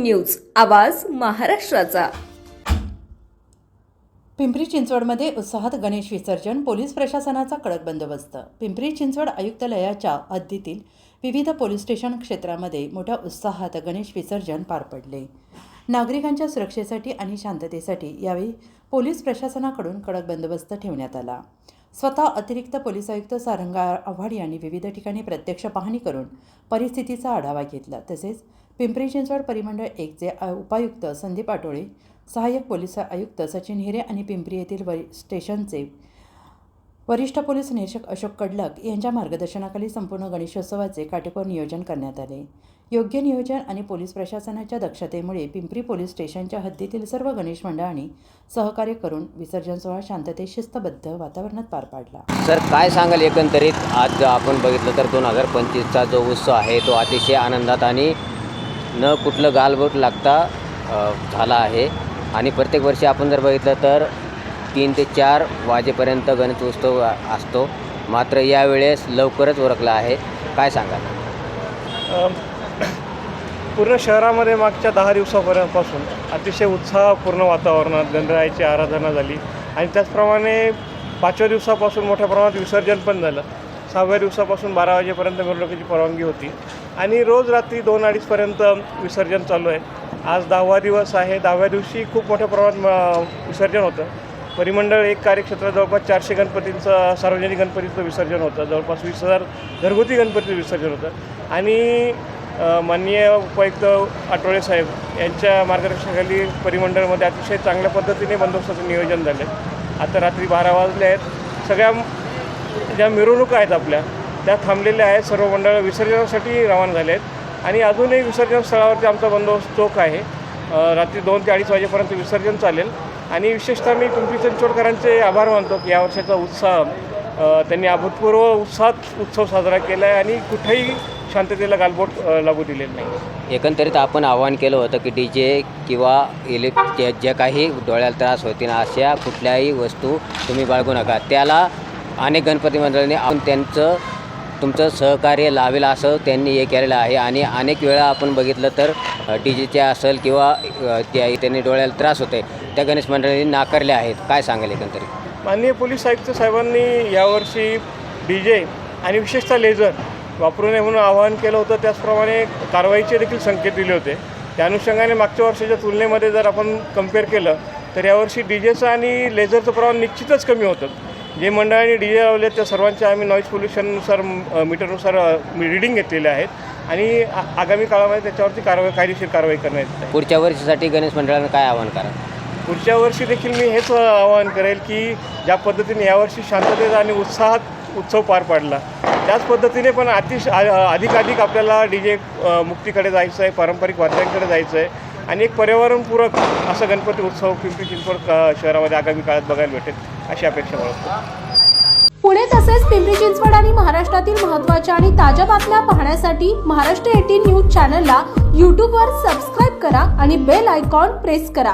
News आवाज महाराष्ट्राचा. पिंपरी चिंचवडमध्ये उत्साहात गणेश विसर्जन पोलीस प्रशासनाचा कडक बंदोबस्त. पिंपरी चिंचवड आयुक्तालयाच्या हद्दीतील विविध पोलीस स्टेशन क्षेत्रामध्ये मोठ्या उत्साहात गणेश विसर्जन पार पडले. नागरिकांच्या सुरक्षेसाठी आणि शांततेसाठी यावेळी पोलीस प्रशासनाकडून कडक बंदोबस्त ठेवण्यात आला. स्वतः अतिरिक्त पोलीस आयुक्त सारंगा आव्हाड यांनी विविध ठिकाणी प्रत्यक्ष पाहणी करून परिस्थितीचा आढावा घेतला. तसेच पिंपरी चिंचवड परिमंडळ एकचे उपायुक्त संदीप आटोळे सहाय्यक पोलीस आयुक्त सचिन हिरे आणि पिंपरी येथील वरी स्टेशनचे वरिष्ठ पोलीस निरीक्षक अशोक कडलक यांच्या मार्गदर्शनाखाली संपूर्ण गणेशोत्सवाचे काटेकोर नियोजन करण्यात आले. योग्य नियोजन आणि पोलीस प्रशासनाच्या दक्षतेमुळे पिंपरी पोलीस स्टेशनच्या हद्दीतील सर्व गणेश मंडळांनी सहकार्य करून विसर्जन सोहळा शांततेत शिस्तबद्ध वातावरणात पार पाडला. सर काय सांगाल एकंदरीत? आज जर आपण बघितलं तर दोन हजार पंचवीसचा जो उत्सव आहे तो अतिशय आनंदात आणि न कुठलं गालबोट लागता झाला आहे. आणि प्रत्येक वर्षी आपण जर बघितलं तर तीन ते चार वाजेपर्यंत गणेश उत्सव असतो. मात्र यावेळेस लवकरच ओळखला आहे. काय सांगा पूर्ण शहरामध्ये मागच्या दहा दिवसापर्यंतपासून अतिशय उत्साहपूर्ण वातावरणात गणरायाची आराधना झाली. आणि त्याचप्रमाणे पाचव्या दिवसापासून मोठ्या प्रमाणात विसर्जन पण झालं. सहाव्या दिवसापासून बारा वाजेपर्यंत मिरवणुकीची परवानगी होती. आणि रोज रात्री दोन अडीचपर्यंत विसर्जन चालू आहे. आज दहावा दिवस आहे. दहाव्या दिवशी खूप मोठ्या प्रमाणात म, विसर्जन होतं. परिमंडळ एक कार्यक्षेत्रात जवळपास चारशे गणपतींचं सार्वजनिक गणपतीचं विसर्जन होतं. जवळपास वीस हजार घरगुती गणपतीचं विसर्जन होतं. आणि माननीय उपायुक्त आठवळे साहेब यांच्या मार्गदर्शनाखाली परिमंडळमध्ये अतिशय चांगल्या पद्धतीने बंदोबस्ताचं नियोजन झालं आहे आता रात्री बारा वाजले आहेत. सगळ्या ज्या मिरवणुका आहेत आपल्या त्या थांबलेल्या आहेत. सर्व मंडळ विसर्जनासाठी रवाना झाले आहेत आणि अजूनही विसर्जन स्थळावरती आमचा बंदोबस्त चोख आहे. रात्री दोन ते अडीच वाजेपर्यंत विसर्जन चालेल. आणि विशेषतः मी पिंपरी चिंचवडकरांचे आभार मानतो की या वर्षाचा उत्साह त्यांनी अभूतपूर्व उत्साहात उत्सव साजरा केला आहे आणि कुठेही शांततेला गालबोट लागू दिलेलं नाही. एकंदरीत आपण आवाहन केलं होतं की डी जे किंवा इलेक्ट ज्या जे काही डोळ्याला त्रास होतील अशा कुठल्याही वस्तू तुम्ही बाळगू नका. त्याला अनेक गणपती मंडळांनी आपण त्यांचं तुमचं सहकार्य लावेल असं त्यांनी हे केलेलं आहे. आणि अनेक वेळा आपण बघितलं तर डी जेचे असेल किंवा त्या त्यांनी डोळ्याला त्रास होते त्या गणेश मंडळांनी नाकारले आहेत. काय सांगाल एकंदरीत? माननीय पोलीस आयुक्त साहेबांनी यावर्षी डी जे आणि विशेषतः लेझर वापरू नये म्हणून आवाहन केलं होतं. त्याचप्रमाणे कारवाईचे देखील संकेत दिले होते. त्या अनुषंगाने मागच्या वर्षाच्या तुलनेमध्ये जर आपण कंपेअर केलं तर यावर्षी डी जेचं आणि लेझरचं प्रमाण निश्चितच कमी होतं. जे मंडळांनी डी जे लावले त्या सर्वांच्या आम्ही नॉईज पोल्युशननुसार मीटरनुसार रिडिंग घेतलेले आहेत. आणि आ- आगामी काळामध्ये त्याच्यावरती कारवाई कायदेशीर कारवाई करण्यात येत आहे. पुढच्या वर्षीसाठी गणेश मंडळानं काय आवाहन करा पुढच्या वर्षी देखील मी हेच आवाहन करेल की ज्या पद्धतीने यावर्षी शांततेत आणि उत्साहात उत्सव पार पाडला त्याच पद्धतीने पण अतिश अधिकाधिक आपल्याला डी जे मुक्तीकडे जायचं आहे पारंपरिक वाद्यांकडे जायचं आहे आणि एक पर्यावरणपूरक असा गणपती उत्सव पिंपरी चिंचवड शहरामध्ये आगामी काळात बघायला भेटेल. अशी अपेक्षा बाळगतो पुणे तसेच पिंपरी चिंचवड आणि महाराष्ट्रातील महत्त्वाच्या आणि ताज्या बातम्या पाहण्यासाठी महाराष्ट्र एटीन न्यूज चॅनलला यूट्यूबवर सबस्क्राईब करा आणि बेल आयकॉन प्रेस करा.